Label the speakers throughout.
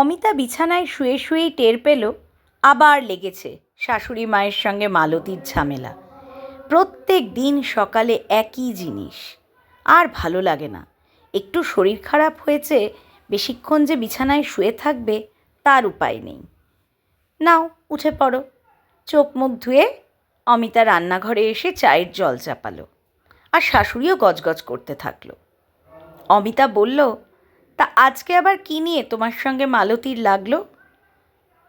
Speaker 1: অমিতা বিছানায় শুয়ে শুয়েই টের পেল, আবার লেগেছে শাশুড়ি মায়ের সঙ্গে মালতীর ঝামেলা। প্রত্যেক দিন সকালে একই জিনিস, আর ভালো লাগে না। একটু শরীর খারাপ হয়েছে, বেশিক্ষণ যে বিছানায় শুয়ে থাকবে, তার উপায় নেই। নাও, উঠে পড়ো। চোখ মুখ ধুয়ে অমিতা রান্নাঘরে এসে চায়ের জল চাপালো, আর শাশুড়িও গজগজ করতে থাকল। অমিতা বলল তা আজকে আবার কি নিয়ে তোমার সঙ্গে মালতীর লাগল?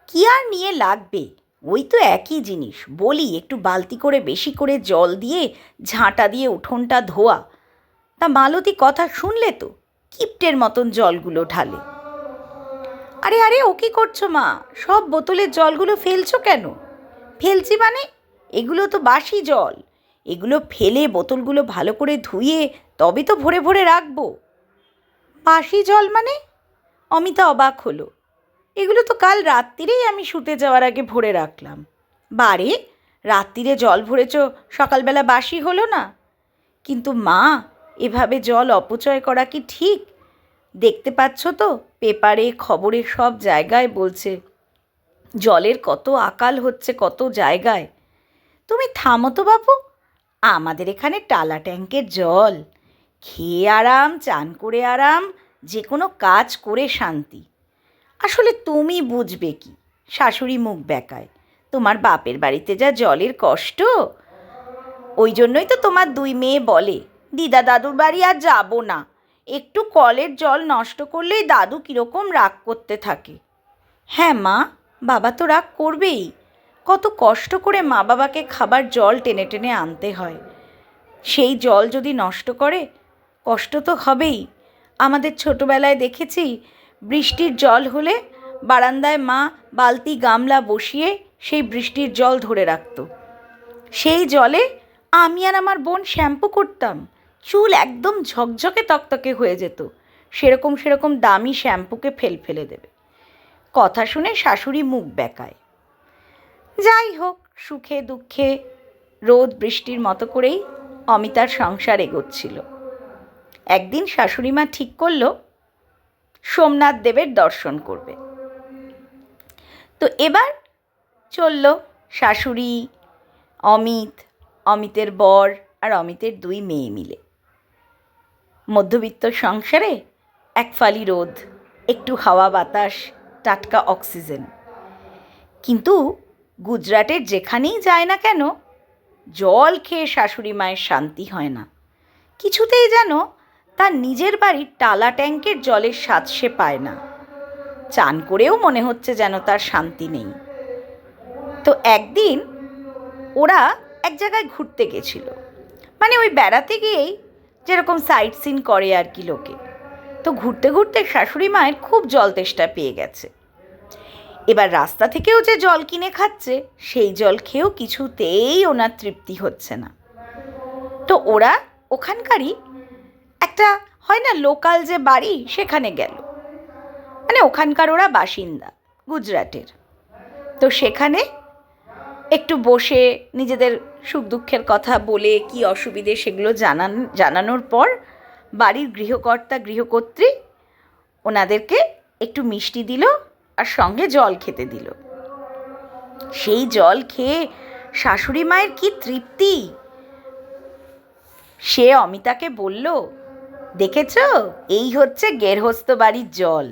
Speaker 1: কি আর নিয়ে লাগবে? ওই তো একই জিনিস। বলি, একটু বালতি করে বেশি করে জল দিয়ে, ঝাঁটা দিয়ে উঠোনটা ধোয়া। তা মালতী কথা শুনলে তো, কিপ্টের মতন জলগুলো ঢালে। আরে আরে, ও কী করছ মা? সব বোতলের জলগুলো ফেলছো কেন? ফেলছি মানে? এগুলো তো বাসি জল। এগুলো ফেলে বোতলগুলো ভালো করে ধুয়ে, তবে তো ভরে ভরে রাখব। বাসি জল মানে? অমিতা অবাক হলো। এগুলো তো কাল রাত্রিরেই আমি শুতে যাওয়ার আগে ভরে রাখলাম। বারে রাত্রিরে জল ভরেছ, সকালবেলা বাসি হলো না? কিন্তু মা, এভাবে জল অপচয় করা কি ঠিক? দেখতে পাচ্ছ তো, পেপারে, খবরে সব জায়গায় বলছে, জলের কত আকাল হচ্ছে কত জায়গায়। তুমি থামো তো বাপু, আমাদের এখানে টালা ট্যাঙ্কের জল। খেয়ে আরাম, চান করে আরাম যে কোনো কাজ করে শান্তি। আসলে তুমি বুঝবে কি? শাশুড়ি মুখ বেকায়। তোমার বাপের বাড়িতে যা জলের কষ্ট? ওই জন্যই তো তোমার দুই মেয়ে বলে, দিদা দাদুর বাড়ি আর যাব না। একটু কলের জল নষ্ট করলেই দাদু কীরকম রাগ করতে থাকে। হ্যাঁ মা, বাবা তো রাগ করবেই। কত কষ্ট করে মা বাবাকে খাবার জল টেনে টেনে আনতে হয়। সেই জল যদি নষ্ট করে, কষ্ট তো হবেই। আমাদের ছোটোবেলায় দেখেছি, বৃষ্টির জল হলে বারান্দায় মা বালতি গামলা বসিয়ে সেই বৃষ্টির জল ধরে রাখতো। সেই জলে আমি আর আমার বোন শ্যাম্পু করতাম, চুল একদম ঝকঝকে তকতকে হয়ে যেত, সেরকম সেরকম দামি শ্যাম্পুকে ফেল ফেলে দেবে। কথা শুনে শাশুড়ি মুখ বেকায়। যাই হোক, সুখে দুঃখে রোদ বৃষ্টির মতো করেই অমিতার সংসার এগোচ্ছিল। একদিন শাশুড়ি মা ঠিক করল, সোমনাথ দেবের দর্শন করবে। তো এবার চলল শাশুড়ি, অমিত, অমিতের বর আর অমিতের দুই মেয়ে মিলে। মধ্যবিত্ত সংসারে এক ফালি রোদ, একটু হাওয়া বাতাস, টাটকা অক্সিজেন। কিন্তু গুজরাটের যেখানেই যায় না কেন, জল খেয়ে শাশুড়ি মায়ের শান্তি হয় না। কিছুতেই যেন তার নিজের বাড়ির টালা ট্যাঙ্কের জলের স্বাদ সে পায় না। চান করেও মনে হচ্ছে যেন তার শান্তি নেই। তো একদিন ওরা এক জায়গায় ঘুরতে গেছিল। মানে ওই বেড়াতে গিয়েই যেরকম সাইট সিন করে আর কি লোকে। তো ঘুরতে ঘুরতে শাশুড়ি মায়ের খুব জল তেষ্টা পেয়ে গেছে। এবার রাস্তা থেকেও যে জল কিনে খাচ্ছে, সেই জল খেয়েও কিছুতেই ওনার তৃপ্তি হচ্ছে না। তো ওরা ওখানকারই একটা হয় না লোকাল যে বাড়ি সেখানে গেল। মানে ওখানকার ওরা বাসিন্দা গুজরাটের। তো সেখানে একটু বসে নিজেদের সুখ দুঃখের কথা বলে কি অসুবিধে সেগুলো জানান, জানানোর পর বাড়ির গৃহকর্তা, গৃহকর্ত্রী ওনাদেরকে একটু মিষ্টি দিল আর সঙ্গে জল খেতে দিল। সেই জল খেয়ে শাশুড়ি মায়ের কি তৃপ্তি? সে অমিতাকে বলল দেখেছ? এই হচ্ছে গেরহস্ত বাড়ির জল।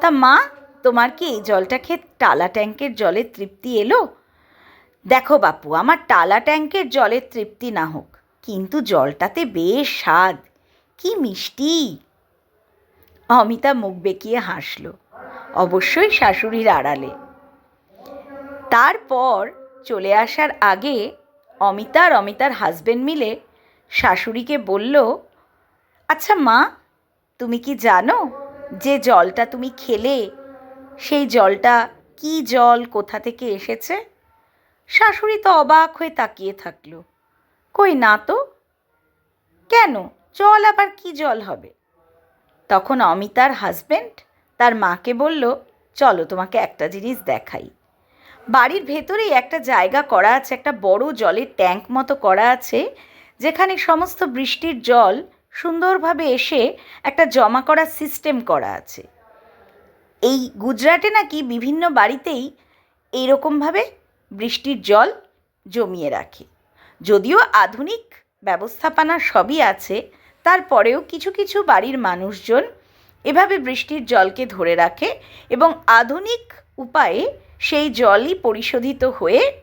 Speaker 1: তা মা, তোমার কি এই জলটা খেয়ে টালা ট্যাঙ্কের জলের তৃপ্তি এলো? দেখো বাপু, আমার টালা ট্যাঙ্কের জলের তৃপ্তি না হোক, কিন্তু জলটাতে বেশ স্বাদ। কি মিষ্টি! অমিতা মুখ বেঁকিয়ে হাসল, অবশ্যই শাশুড়ির আড়ালে। তারপর চলে আসার আগে অমিতা আর অমিতার হাজবেন্ড মিলে শাশুড়িকে বলল আচ্ছা মা, তুমি কি জানো যে জলটা তুমি খেলে, সেই জলটা কি জল কোথা থেকে এসেছে? শাশুড়ি তো অবাক হয়ে তাকিয়ে থাকল। কই না তো? কেন? জল আবার কি জল হবে? তখন অমিতার হাজবেন্ড তার মাকে বলল, চলো তোমাকে একটা জিনিস দেখাই। বাড়ির ভেতরেই একটা জায়গা করা আছে, একটা বড় জলের ট্যাঙ্ক মতো করা আছে, যেখানে সমস্ত বৃষ্টির জল সুন্দরভাবে এসে একটা জমা করার সিস্টেম করা আছে। এই গুজরাটে নাকি বিভিন্ন বাড়িতেই এইরকমভাবে বৃষ্টির জল জমিয়ে রাখে। যদিও আধুনিক ব্যবস্থাপনা সবই আছে, তারপরেও কিছু কিছু বাড়ির মানুষজন এভাবে বৃষ্টির জলকে ধরে রাখে এবং আধুনিক উপায়ে সেই জলই পরিশোধিত হয়ে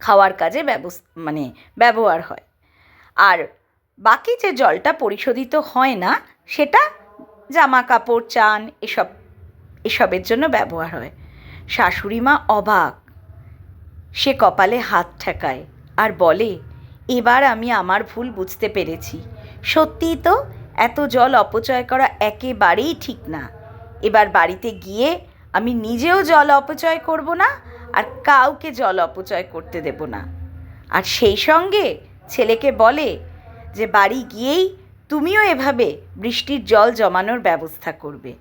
Speaker 1: খাওয়ার কাজে ব্যবস- মানে ব্যবহার হয়। আর বাকি যে জলটা পরিশোধিত হয় না, সেটা জামা কাপড় চান, এসব, এসবের জন্য ব্যবহার হয়। শাশুড়ি মা অবাক। সে কপালে হাত ঠেকায় আর বলে, এবার আমি আমার ভুল বুঝতে পেরেছি। সত্যিই তো এত জল অপচয় করা একেবারেই ঠিক না। এবার বাড়িতে গিয়ে আমি নিজেও জল অপচয় করব না আর কাউকে জল অপচয় করতে দেব না। আর সেই সঙ্গে ছেলেকে বলে যে বাড়ি গিয়েই তুমিও এভাবে বৃষ্টির জল জমানোর ব্যবস্থা করবে।